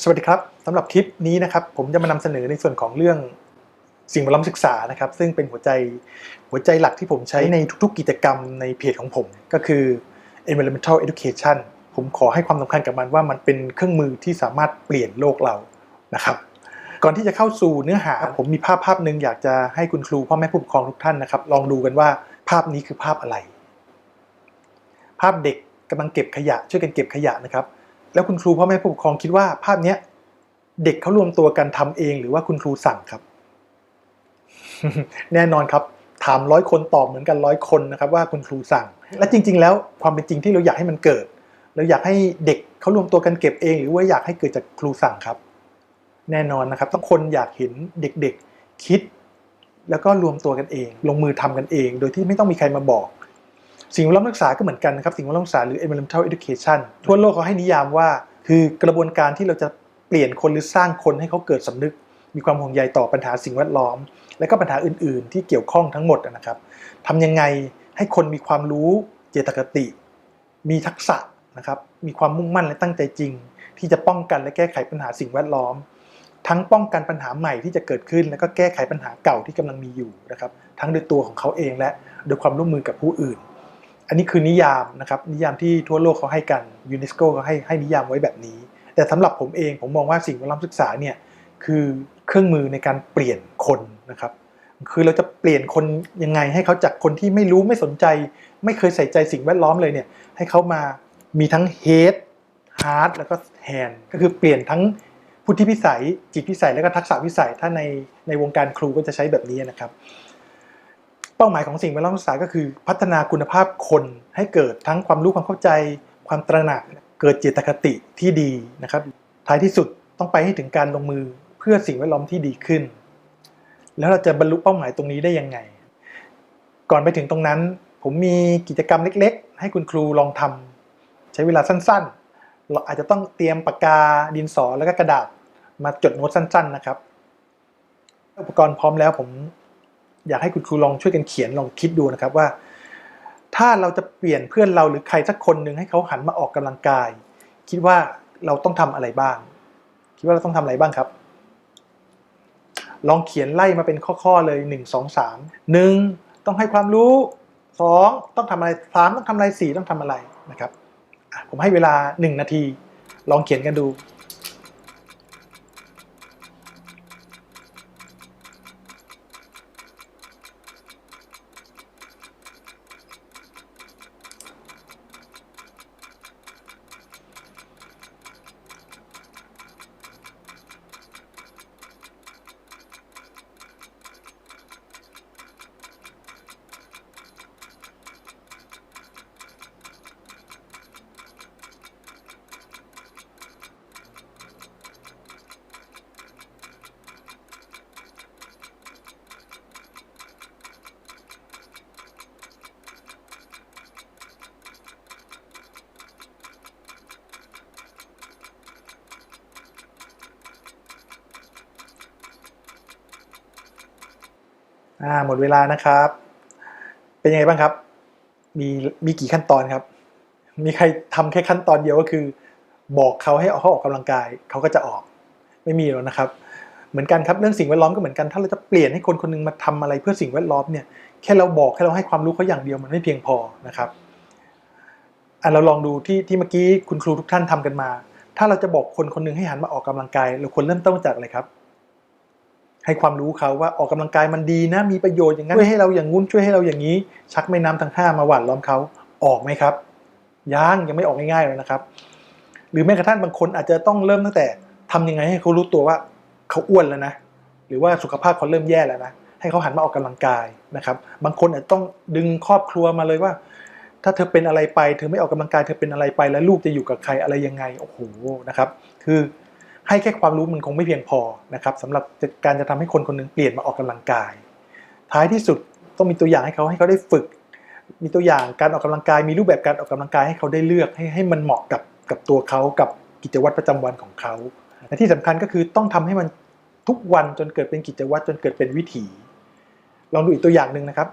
สวัสดีครับสำหรับคลิปนี้นะครับผมจะมานำเสนอในส่วนของเรื่องสิ่งแวดล้อมศึกษานะครับ ซึ่งเป็นหัวใจหัวใจหลักที่ผมใช้ในทุกๆ กิจกรรมในเพจของผม ก็คือ environmental education ผมขอให้ความสำคัญกับมันว่ามันเป็นเครื่องมือที่สามารถเปลี่ยนโลกเรานะครับ ก่อนที่จะเข้าสู่เนื้อหา ผมมีภาพภาพหนึ่งอยากจะให้คุณครูพ่อแม่ผู้ปกครองทุกท่านนะครับ ลองดูกันว่าภาพนี้คือภาพอะไร ภาพเด็กกำลังเก็บขยะช่วยกันเก็บขยะนะครับ แล้วคุณครูพ่อแม่ผู้ปกครองคิดว่าภาพเนี้ยเด็กเขารวมตัวกันทำเองหรือว่าคุณครูสั่งครับ แน่นอนครับ ถามร้อยคนตอบเหมือนกันร้อยคนนะครับ ว่าคุณครูสั่ง และจริง ๆ แล้วความเป็นจริงที่เราอยากให้มันเกิดเราอยากให้เด็กเขารวมตัวกันเก็บเอง หรือว่าอยากให้เกิดจากครูสั่งครับ แน่นอนนะครับ ต้องคนอยากเห็นเด็กๆคิด แล้วก็รวมตัวกันเอง ลงมือทำกันเอง โดยที่ไม่ต้องมีใครมาบอก สิ่งแวดล้อมศึกษาก็เหมือนกันนะครับสิ่งแวดล้อมศึกษาหรือ environmental education ทั่วโลกเขาให้นิยามว่า คือกระบวนการที่เราจะเปลี่ยนคนหรือสร้างคนให้เขาเกิดสำนึก มีความห่วงใยต่อปัญหาสิ่งแวดล้อม และก็ปัญหาอื่น ๆ ที่เกี่ยวข้องทั้งหมดนะครับทำยังไงให้คนมีความรู้เจตคติ มีทักษะนะครับมีความมุ่งมั่นและตั้งใจจริง ที่จะป้องกันและแก้ไขปัญหาสิ่งแวดล้อม ทั้งป้องกันปัญหาใหม่ที่จะเกิดขึ้น แล้วก็แก้ไขปัญหาเก่าที่กำลังมีอยู่นะครับทั้งโดยตัวของเขาเองและโดยความร่วมมือกับผู้อื่น อันนี้คือนิยามนะครับนิยามที่ทั่วโลกเขาให้กันยูเนสโกเขาให้ให้นิยามไว้แบบนี้ แต่สำหรับผมเองผมมองว่าสิ่งแวดล้อมศึกษาเนี่ยคือเครื่องมือในการเปลี่ยนคนนะครับคือเราจะเปลี่ยนคนยังไงให้เขาจากคนที่ไม่รู้ไม่สนใจ ไม่เคยใส่ใจสิ่งแวดล้อมเลยเนี่ยให้เขามามีทั้ง head heart แล้วก็ hand ก็คือเปลี่ยนทั้งพุทธิพิสัยจิตพิสัยแล้วก็ทักษะพิสัยถ้าในในวงการครูก็จะใช้แบบนี้นะครับ ป้าหมายของสิ่งแวดล้อมศึกษาก็คือ พัฒนาคุณภาพคนให้เกิดทั้งความรู้ความเข้าใจ ความตระหนักเกิดเจตคติที่ดีนะครับท้ายที่สุดต้องไปให้ถึงการลงมือเพื่อสิ่งแวดล้อมที่ดีขึ้น แล้วเราจะบรรลุเป้าหมายตรงนี้ได้ยังไง ก่อนไปถึงตรงนั้น ผมมีกิจกรรมเล็ก ๆ ให้คุณครูลองทำใช้เวลาสั้นๆ เราอาจจะต้องเตรียมปากกาดินสอแล้วก็กระดาษมาจดโน้ตสั้น ๆ นะครับ อุปกรณ์พร้อมแล้วผม อยากให้คุณครูลองช่วยกันเขียนลองคิดดูนะครับว่า ถ้าเราจะเปลี่ยนเพื่อนเราหรือใครสักคนหนึ่งให้เขาหันมาออกกำลังกาย คิดว่าเราต้องทำอะไรบ้าง คิดว่าเราต้องทำอะไรบ้างครับ ลองเขียนไล่มาเป็นข้อๆเลยหนึ่งสองสามหนึ่งต้องให้ความรู้สองต้องทำอะไรสามต้องทำอะไรสี่ต้องทำอะไรนะครับผมให้เวลาหนึ่งนาที ลองเขียนกันดู อ่าหมดเวลานะครับ เป็นยังไงบ้างครับ มีมีกี่ขั้นตอนครับ มีใครทำแค่ขั้นตอนเดียวก็คือ บอกเขาให้เขาออกกำลังกายเขาก็จะออกไม่มีแล้วนะครับ เหมือนกันครับเรื่องสิ่งแวดล้อมก็เหมือนกันถ้าเราจะเปลี่ยนให้คนคนหนึงมาทำอะไรเพื่อสิ่งแวดล้อมเนี่ยแค่เราบอกแค่เราให้ความรู้เขาอย่างเดียวมันไม่เพียงพอนะครับอะเราลองดูที่ที่เมื่อกี้คุณครูทุกท่านทำกันมา ถ้าเราจะบอกคนคนหนึงให้หันมาออกกำลังกายเราควรเริ่มต้นจากอะไรครับ ให้ความรู้เขาว่าออกกำลังกายมันดีนะมีประโยชน์อย่างนั้นช่วยให้เราอย่างงุ้นช่วยให้เราอย่างนี้ ชักแม่น้ำทั้งห้ามาหว่านล้อมเขาออกไหมครับยังยังไม่ออกง่ายๆเลยนะครับ หรือแม้กระทั่งบางคนอาจจะต้องเริ่มตั้งแต่ทำยังไงให้เขารู้ตัวว่าเขาอ้วนแล้วนะ หรือว่าสุขภาพเขาเริ่มแย่แล้วนะให้เขาหันมาออกกำลังกายนะครับ บางคนอาจจะต้องดึงครอบครัวมาเลยว่า ถ้าเธอเป็นอะไรไปเธอไม่ออกกำลังกายเธอเป็นอะไรไปแล้วลูกจะอยู่กับใครอะไรยังไงโอ้โหนะครับ คือ ให้แค่ความรู้มันคงไม่เพียงพอนะครับสำหรับการจะทำให้คนคนหนึงเปลี่ยนมาออกกำลังกาย ท้ายที่สุดต้องมีตัวอย่างให้เขาให้เขาได้ฝึก มีตัวอย่างการออกกำลังกาย มีรูปแบบการออกกำลังกายให้เขาได้เลือกให้ให้มันเหมาะกับกับตัวเขากับกิจวัตรประจำวันของเขาและที่สำคัญก็คือต้องทำให้มันทุกวันจนเกิดเป็นกิจวัตรจนเกิดเป็นวิถี ลองดูอีกตัวอย่างหนึ่งนะครับ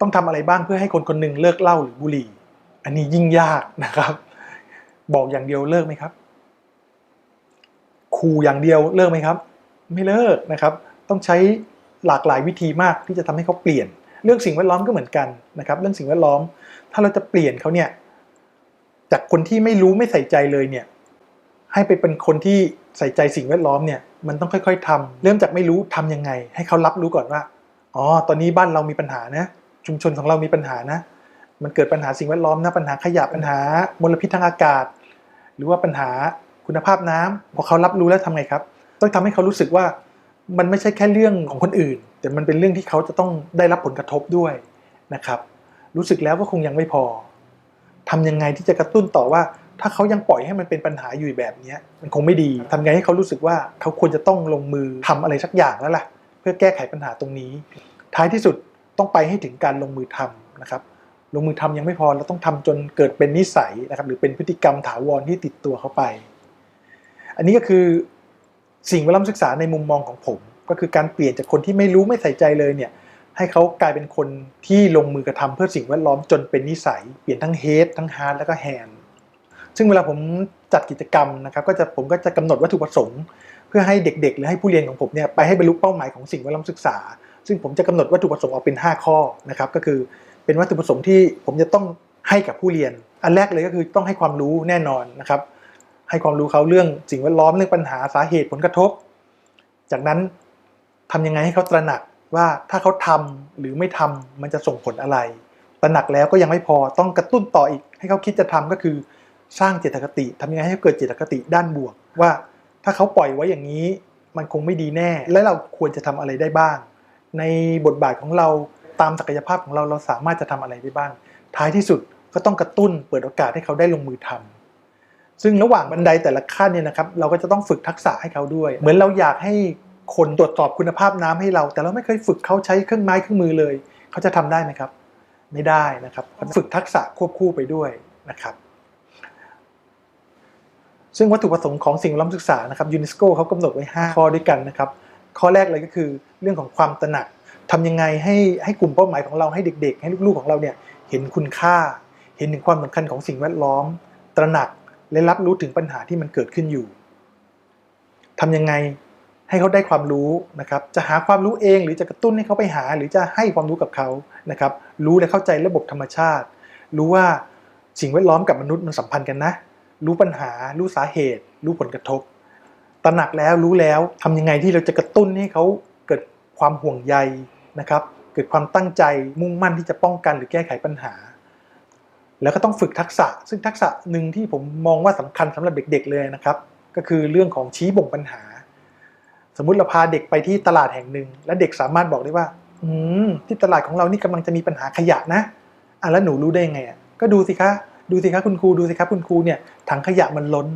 ต้องทำอะไรบ้างเพื่อให้คนคนหนึ่งเลิกเหล้าหรือบุหรี่ อันนี้ยิ่งยากนะครับ บอกอย่างเดียวเลิกไหมครับ คูอย่างเดียวเลิกไหมครับ ไม่เลิกนะครับ ต้องใช้หลากหลายวิธีมากที่จะทำให้เขาเปลี่ยน เรื่องสิ่งแวดล้อมก็เหมือนกันนะครับ เรื่องสิ่งแวดล้อม ถ้าเราจะเปลี่ยนเขาเนี่ยจากคนที่ไม่รู้ไม่ใส่ใจเลยเนี่ยให้ไปเป็นคนที่ใส่ใจสิ่งแวดล้อมเนี่ยมันต้องค่อย ๆทำเริ่มจากไม่รู้ทำยังไง ให้เขารับรู้ก่อนว่าอ๋อตอนนี้บ้านเรามีปัญหานะ ชุมชนของเรามีปัญหานะ มันเกิดปัญหาสิ่งแวดล้อมนะปัญหาขยะปัญหามลพิษทางอากาศ หรือว่าปัญหา คุณภาพน้ำพอเขารับรู้แล้วทำไงครับ ต้องทำให้เขารู้สึกว่ามันไม่ใช่แค่เรื่องของคนอื่น แต่มันเป็นเรื่องที่เขาจะต้องได้รับผลกระทบด้วยนะครับ รู้สึกแล้วก็คงยังไม่พอทำยังไงที่จะกระตุ้นต่อว่า ถ้าเขายังปล่อยให้มันเป็นปัญหาอยู่แบบนี้มันคงไม่ดีทำไงให้เขารู้สึกว่าเขาควรจะต้องลงมือทำอะไรสักอย่างแล้วล่ะ เพื่อแก้ไขปัญหาตรงนี้ ท้ายที่สุดต้องไปให้ถึงการลงมือทำนะครับลงมือทำยังไม่พอเราต้องทำจนเกิดเป็นนิสัยนะครับหรือเป็นพฤติกรรมถาวรที่ติดตัวเขาไป อันนี้ก็คือสิ่งแวดล้อมศึกษาในมุมมองของผม ก็คือการเปลี่ยนจากคนที่ไม่รู้ไม่ใส่ใจเลยเนี่ยให้เขากลายเป็นคนที่ลงมือกระทำเพื่อสิ่งแวดล้อมจนเป็นนิสัย เปลี่ยนทั้งเฮดทั้งฮาร์ดแล้วก็แฮนซึ่งเวลาผมจัดกิจกรรมนะครับก็จะผมก็จะกำหนดวัตถุประสงค์ เพื่อให้เด็กๆ หรือให้ผู้เรียนของผมเนี่ยไปให้บรรลุเป้าหมายของสิ่งแวดล้อมศึกษา ซึ่งผมจะกำหนดวัตถุประสงค์ออกเป็น 5 ข้อนะครับก็คือเป็นวัตถุประสงค์ที่ผมจะต้องให้กับผู้เรียน อันแรกเลยก็คือต้องให้ความรู้แน่นอนนะครับ ให้ความรู้เขาเรื่องสิ่งแวดล้อมเรื่องปัญหาสาเหตุผลกระทบ จากนั้นทำยังไงให้เขาตระหนักว่าถ้าเขาทำหรือไม่ทำมันจะส่งผลอะไร ตระหนักแล้วก็ยังไม่พอต้องกระตุ้นต่ออีก ให้เขาคิดจะทำก็คือสร้างเจตคติทำยังไงให้เกิดเจตคติด้านบวก ว่าถ้าเขาปล่อยไว้อย่างนี้ มันคงไม่ดีแน่ และเราควรจะทำอะไรได้บ้าง ในบทบาทของเราตามศักยภาพของเราเราสามารถจะทำอะไรได้บ้าง ท้ายที่สุดก็ต้องกระตุ้นเปิดโอกาสให้เขาได้ลงมือทำ ซึ่งระหว่างบันไดแต่ละขั้นเนี่ยนะครับเราก็จะต้องฝึกทักษะให้เขาด้วย เหมือนเราอยากให้คนตรวจสอบคุณภาพน้ำให้เรา แต่เราไม่เคยฝึกเขาใช้เครื่องไม้เครื่องมือเลย เขาจะทำได้ไหมครับ ไม่ได้นะครับฝึกทักษะควบคู่ไปด้วยนะครับ ซึ่งวัตถุประสงค์ของสิ่งแวดล้อมศึกษานะครับยูเนสโกเขากำหนดไว้ 5 ข้อด้วยกันนะครับ ข้อแรกเลยก็คือเรื่องของความตระหนักทำยังไงให้ให้กลุ่มเป้าหมายของเราให้เด็ก ๆ ให้ลูกๆของเราเนี่ยเห็นคุณค่า เห็นถึงความสำคัญของสิ่งแวดล้อม ตระหนัก และรับรู้ถึงปัญหาที่มันเกิดขึ้นอยู่ทำยังไงให้เขาได้ความรู้นะครับ จะหาความรู้เองหรือจะกระตุ้นให้เขาไปหา หรือจะให้ความรู้กับเขานะครับ รู้และเข้าใจระบบธรรมชาติ รู้ว่าสิ่งแวดล้อมกับมนุษย์มันสัมพันธ์กันนะ รู้ปัญหา รู้สาเหตุ รู้ผลกระทบ ตระหนักแล้วรู้แล้วทำยังไงที่เราจะกระตุ้นให้เขาเกิดความห่วงใยนะครับ เกิดความตั้งใจมุ่งมั่นที่จะป้องกันหรือแก้ไขปัญหา แล้วก็ต้องฝึกทักษะ ซึ่งทักษะหนึ่งที่ผมมองว่าสำคัญสำหรับเด็ก ๆ เลยนะครับ ก็คือเรื่องของชี้บ่งปัญหา สมมุติเราพาเด็กไปที่ตลาดแห่งหนึ่ง และเด็กสามารถบอกได้ว่า อืมที่ตลาดของเรานี่กำลังจะมีปัญหาขยะนะอะแล้วหนูรู้ได้ยังไงอะก็ดูสิคะดูสิคะคุณครูดูสิครับคุณครูเนี่ยถังขยะมันล้น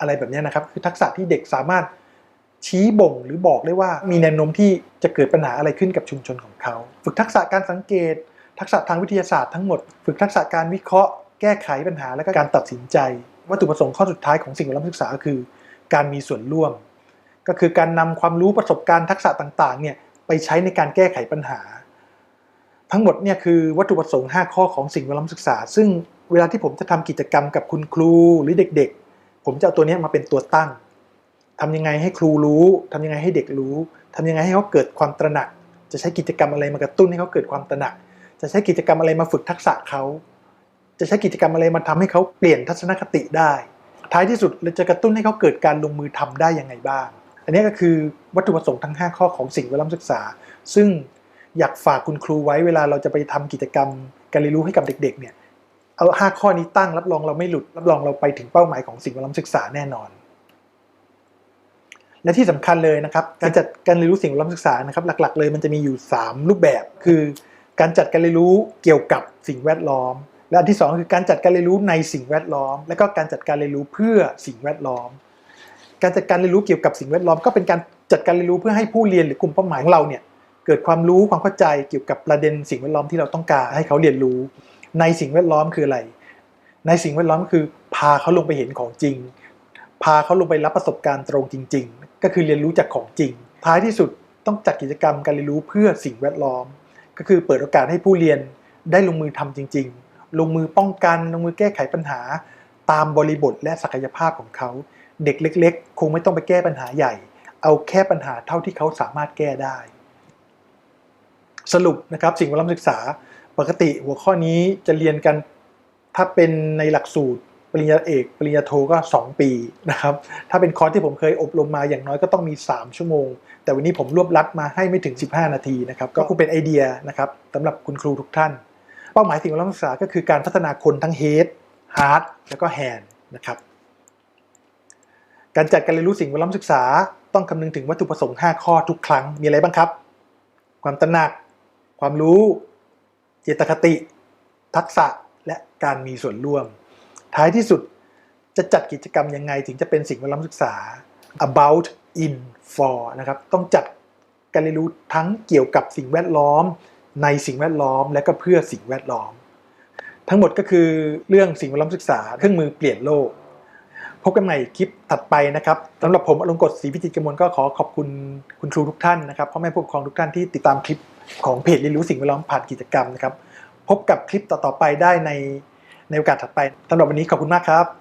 อะไรแบบนี้นะครับ คือทักษะที่เด็กสามารถชี้บ่งหรือบอกได้ว่ามีแนวโน้มที่จะเกิดปัญหาอะไรขึ้นกับชุมชนของเขา ฝึกทักษะการสังเกต ทักษะทางวิทยาศาสตร์ทั้งหมด ฝึกทักษะการวิเคราะห์ แก้ไขปัญหาและก็การตัดสินใจ วัตถุประสงค์ข้อสุดท้ายของสิ่งแวดล้อมศึกษาก็คือ การมีส่วนร่วม ก็คือการนำความรู้ประสบการณ์ทักษะต่างๆเนี่ยไปใช้ในการแก้ไขปัญหา ทั้งหมดเนี่ยคือวัตถุประสงค์ 5 ข้อของสิ่งแวดล้อมศึกษา ซึ่งเวลาที่ผมจะทำกิจกรรมกับคุณครูหรือเด็ก ๆ ผมจะเอาตัวนี้มาเป็นตัวตั้งทำยังไงให้ครูรู้ทำยังไงให้เด็กรู้ทำยังไงให้เขาเกิดความตระหนัก จะใช้กิจกรรมอะไรมากระตุ้นให้เขาเกิดความตระหนัก จะใช้กิจกรรมอะไรมาฝึกทักษะเขา จะใช้กิจกรรมอะไรมาทำให้เขาเปลี่ยนทัศนคติได้ ท้ายที่สุดเราจะกระตุ้นให้เขาเกิดการลงมือทำได้ยังไงบ้าง อันนี้ก็คือวัตถุประสงค์ทั้ง 5 ข้อของสิ่งแวดล้อมศึกษา ซึ่งอยากฝากคุณครูไว้เวลาเราจะไปทำกิจกรรมการเรียนรู้ให้กับเด็ก ๆ เนี่ย เอา 5 ข้อนี้ตั้งรับรองเราไม่หลุด รับรองเราไปถึงเป้าหมายของสิ่งแวดล้อมศึกษาแน่นอน และที่สำคัญเลยนะครับ การจัดการเรียนรู้สิ่งแวดล้อมศึกษานะครับ หลัก ๆ เลยมันจะมีอยู่ 3 รูปแบบ คือ การจัดการเรียนรู้เกี่ยวกับสิ่งแวดล้อม และอันที่ 2 คือการจัดการเรียนรู้ในสิ่งแวดล้อม และก็การจัดการเรียนรู้เพื่อสิ่งแวดล้อม การจัดการเรียนรู้เกี่ยวกับสิ่งแวดล้อม ก็เป็นการจัดการเรียนรู้เพื่อให้ผู้เรียนหรือกลุ่มเป้าหมายของเราเนี่ยเกิดความรู้ความเข้าใจเกี่ยวกับประเด็นสิ่งแวดล้อมที่เราต้องการให้เขาเรียนรู้ ในสิ่งแวดล้อมคืออะไร ในสิ่งแวดล้อมคือ พาเขาลงไปเห็นของจริง พาเขาลงไปรับประสบการณ์ตรงจริง ๆ ก็คือเรียนรู้จากของจริง ท้ายที่สุดต้องจัดกิจกรรมการเรียนรู้เพื่อสิ่งแวดล้อม ก็คือเปิดโอกาสให้ผู้เรียนได้ลงมือทำจริง ๆ ลงมือป้องกัน ลงมือแก้ไขปัญหา ตามบริบทและศักยภาพของเขา เด็กเล็ก ๆ คงไม่ต้องไปแก้ปัญหาใหญ่ เอาแค่ปัญหาเท่าที่เขาสามารถแก้ได้ สรุปนะครับสิ่งแวดล้อมศึกษา ปกติหัวข้อนี้จะเรียนกันถ้าเป็นในหลักสูตร ปริญญาเอกปริญญาโทก็ 2 ปีนะครับ ถ้าเป็นคอร์สที่ผมเคยอบรมมาอย่างน้อยก็ต้องมี 3 ชั่วโมง แต่วันนี้ผมรวบลัดมาให้ไม่ถึง 15 นาทีนะครับ ก็คงเป็นไอเดียนะครับสำหรับคุณครูทุกท่าน เป้าหมายสิ่งแวดล้อมศึกษาก็คือการพัฒนาคนทั้ง head heart แล้วก็ hand นะครับ การจัดการเรียนรู้สิ่งแวดล้อมศึกษา ต้องคำนึงถึงวัตถุประสงค์ 5 ข้อทุกครั้งมีอะไรบ้างครับ ความตระหนัก ความรู้ เจตคติ ทักษะและการมีส่วนร่วม ท้ายที่สุดจะจัดกิจกรรมยังไง ถึงจะเป็นสิ่งแวดล้อมศึกษา about in for นะครับต้องจัดการเรียนรู้ทั้งเกี่ยวกับสิ่งแวดล้อม ในสิ่งแวดล้อม และก็เพื่อสิ่งแวดล้อม ทั้งหมดก็คือเรื่องสิ่งแวดล้อมศึกษาเครื่องมือเปลี่ยนโลก พบกันใหม่คลิปถัดไปนะครับสำหรับผมอลงกฎศรีพิจิตรกมลก็ขอขอบคุณคุณครูทุกท่านนะครับพ่อแม่ผู้ปกครองทุกท่านที่ติดตามคลิปของเพจเรียนรู้สิ่งแวดล้อมผ่านกิจกรรมนะครับพบกับคลิปต่อๆไปได้ใน ในโอกาสถัดไปสำหรับวันนี้ขอบคุณมากครับ